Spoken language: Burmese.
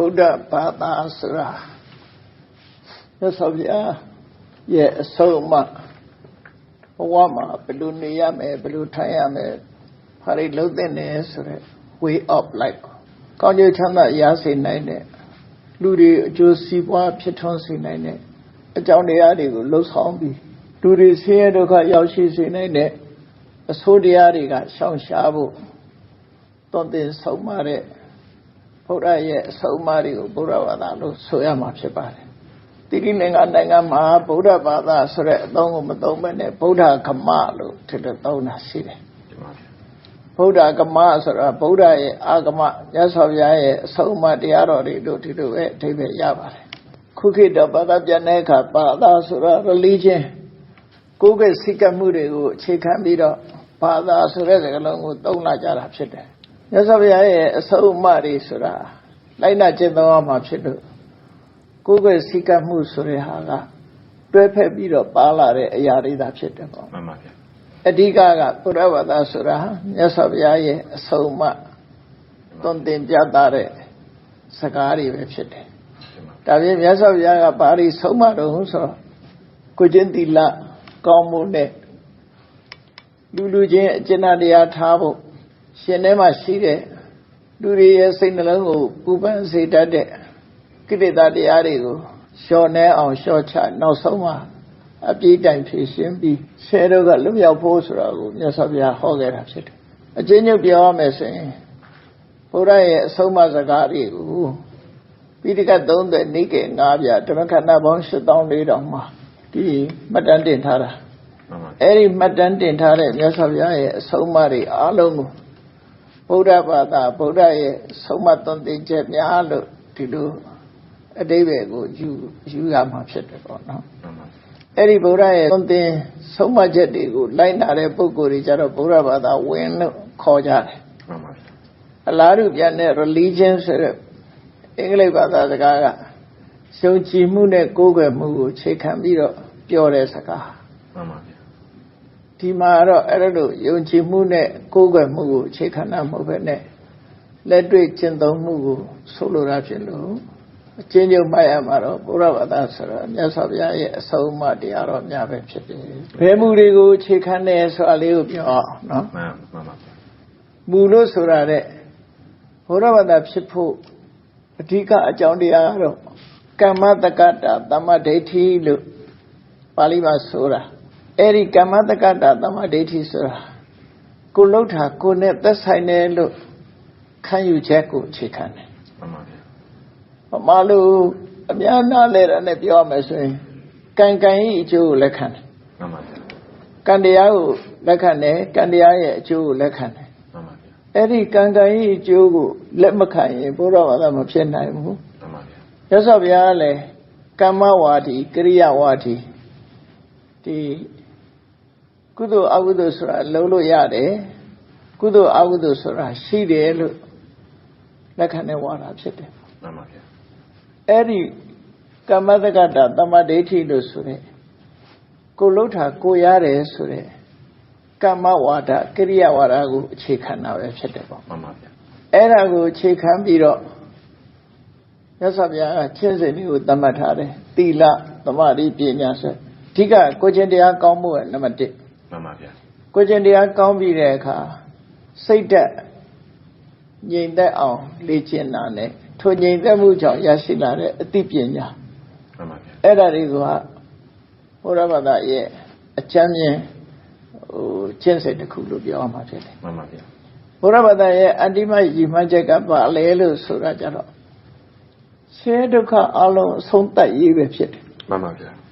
ဗုဒ္ဓဘာသာဆိုတာမြတ်စွာဘုရားရဲ့အဆုံးအမဘဝမှာဘယ်လိုနေရမယ်ဘယ်လိုထိုင်ရမယ်ဘာတွေလုပ်သင့်တယ်ဆိုတဲ့ way of life ကောင်းကျိုးချမ်းသာရစေနိုင်တဲ့လူတွေအကျိုးစီးပွားဖြစ်ထွန်းစေနိုင်တဲ့အကြောင်းတရားတွေကိုလှုပ်ဆောင်ပြီးလူတွေဆင်းရဲဒုက္ခရောက်ရှိစေနိုင်တဲ့အဆိုးတရားတွေကရှောင်ရှားဖို့တွန်တင်ဆုံးမတဲ့ ဘုရားရဲ့အဆုံးအမတွေကိုဘုရားဘာသာလို့ဆိုရမှာဖြစ်ပါတယ်။တိရိလင်္ကာနိုင်ငံမှာဗုဒ္ဓဘာသာဆိုတဲ့အသုံးကိုမသုံးဘဲနဲ့ဗုဒ္ဓကမလို့ထည့်သုံးတာရှိတယ်။ဗုဒ္ဓကမဆိုတာဗုဒ္ဓရဲ့အာဂမမြတ်စွာဘုရားရဲ့အဆုံးအမတရားတော်တွေတို့ဒီလိုပဲအဓိပ္ပာယ်ရပါတယ်။ခုခေတ်တော့ဘာသာပြန်တဲ့အခါဘာသာဆိုတာ religion ကိုယ်ကစိတ်ကမှုတွေကိုအခြေခံပြီးတော့ဘာသာဆိုတဲ့စကားလုံးကိုသုံးလာကြတာဖြစ်တယ် မြတ်စွာဘုရားရဲ့အဆုံးအမတွေဆိုတာလိုက်နာကျင့်သုံးရမှာဖြစ်လို့ကိုယ်ကစိတ်ကမှုဆိုတဲ့ဟာကတွဲဖက်ပြီးတော့ပါလာတဲ့အရာတွေသာဖြစ်တယ်ပေါ့မှန်ပါဗျာအဓိကကဘုရားဘာသာဆိုတာမြတ်စွာဘုရားရဲ့အဆုံးအမသွန်သင်ပြသတဲ့စကားတွေပဲဖြစ်တယ်မှန်ပါဒါပြင်မြတ်စွာဘုရားကဘာတွေဆုံးမတော်ဟုဆိုတော့ကိုကျင့်သီလကောင်းမှုနဲ့လူလူချင်းအကျဉ်းတရားထားဖို့ ရှင်ထဲမှာရှိတဲ့လူတွေရဲ့စိတ်နှလုံးကိုပူပန်စေတတ်တဲ့ကိလေသာတရားတွေကိုလျှော်နှဲအောင်လျှော့ချနောက်ဆုံးမှာအပြည့်တိုင်ဖြည့်ရှင်းပြီးဆဲတော့ကလွတ်မြောက်ဖို့ဆိုတာကိုမြတ်စွာဘုရားဟောခဲ့တာဖြစ်တယ်အကျဉ်းချုပ်ပြောရမယ်ဆိုရင်ဘုရားရဲ့အဆုံးအမစကားတွေကိုပိဋကတ်30နိကေ9ပြဓမ္မခန္ဓာပေါင်း8400မှာဒီမှတ်တမ်းတင်ထားတာမှန်ပါအဲ့ဒီမှတ်တမ်းတင်ထားတဲ့မြတ်စွာဘုရားရဲ့အဆုံးအမတွေအားလုံးကို ဗုဒ္ဓဘာသာဗုဒ္ဓရဲ့ဆုံးမသွန်သင်ချက်များလို့ဒီလိုအတိပ္ပယ်ကိုယူယူရမှာဖြစ်တယ်ပေါ့နော်မှန်ပါအဲ့ဒီဗုဒ္ဓရဲ့သွန်သင်ဆုံးမချက်တွေကိုလိုက်နာတဲ့ပုဂ္ဂိုလ်တွေကြတော့ဗုဒ္ဓဘာသာဝင်လို့ခေါ်ကြတယ်မှန်ပါအလားတူပြန်တဲ့ religion ဆိုတဲ့အင်္ဂလိပ်ဘာသာစကားကရှုံကြည်မှုနဲ့ကိုးကွယ်မှုကိုခြေခံပြီးတော့ပြောတဲ့စကားမှန်ပါ ဒီမှာတော့အဲ့ဒါလို့ယုံကြည်မှုနဲ့ကိုးကွယ်မှုကိုအခြေခံတာမဟုတ်ပဲနဲ့လက်တွေ့ကျင့်သုံးမှုကိုဆိုလိုတာဖြစ်လို့အချင်းချင်းမှတ်ရမှာတော့ဘုရားဘာသာဆိုတော့မြတ်စွာဘုရားရဲ့အဆုံးအမတရားတော်များပဲဖြစ်တယ်။ဘယ်မူတွေကိုအခြေခံတယ်ဆိုတာလေးကိုပြောအောင်နော်မှန်မှန်ပါ။မူလို့ဆိုတာတဲ့ဘုရားဘာသာဖြစ်ဖို့အဓိကအကြောင်းတရားကတော့ကမ္မတက္ကတာသမ္မာဒိဋ္ဌိလို့ပါဠိမှာဆိုတာ အဲ့ဒီကမ္မတက္ကတာသမ္မာဒိဋ္ဌိဆိုတာကိုလှုပ်တာကိုနဲ့သက်ဆိုင်တယ်လို့ခံယူချက်ကိုအခြေခံတယ်မှန်ပါ။ဘာမှလို့အများနာလဲတာနဲ့ပြောရမယ်ဆိုရင်ကံကံဤအကျိုးကိုလက်ခံတယ်မှန်ပါ။ကံတရားကိုလက်ခံတယ်ကံတရားရဲ့အကျိုးကိုလက်ခံတယ်မှန်ပါ။အဲ့ဒီကံကံဤအကျိုးကိုလက်မခံရင်ဘုရားဘာသာမဖြစ်နိုင်ဘူး။မှန်ပါရသော်ဘုရားကလည်းကမ္မဝါဒီကရိယာဝါဒီဒီ ကုသိုလ်အကုသိုလ်ဆိုတာလုံးလို့ရတယ်ကုသိုလ်အကုသိုလ်ဆိုတာရှိတယ်လို့လက်ခံတဲ့ဝါဒဖြစ်တယ်မှန်ပါအဲ့ဒီကမ္မတက္ကတာတမ္မာဒိဋ္ဌိလို့ဆိုတဲ့ကိုလှုပ်တာကိုရတယ်ဆိုတဲ့ကမ္မဝါဒကရိယာဝါဒကိုအခြေခံတာပဲဖြစ်တယ်ပေါ့မှန်ပါအဲ့ဒါကိုအခြေခံပြီးတော့မြတ်စွာဘုရားကချင်းစင်တွေကိုသတ်မှတ်ထားတယ်သီလသမာဓိပညာဆိုအဓိကကိုချင်းတရားကောင်းမှုကနံပါတ်1 မှန်ပါကိုချင်းတရားကောင်းပြီးတဲ့အခါစိတ်သက်ငြိမ်သက်အောင်လေ့ကျင့်တာနဲ့ထိုငြိမ်သက်မှုကြောင့်ရရှိလာတဲ့အသိပညာမှန်ပါအဲ့ဒါတွေကဘုရားဘာသာရဲ့အကျမ်းမြင်ဟိုချင်းစိတ်တစ်ခုလို့ပြောရမှာဖြစ်တယ်မှန်ပါဘုရားဘာသာရဲ့အတ္တိမရည်မှန်းချက်ကပါလဲလို့ဆိုတာကြတော့ဆင်းရဲဒုက္ခအလုံးအဆုံးသတ်ရေးပဲဖြစ်တယ်မှန်ပါ။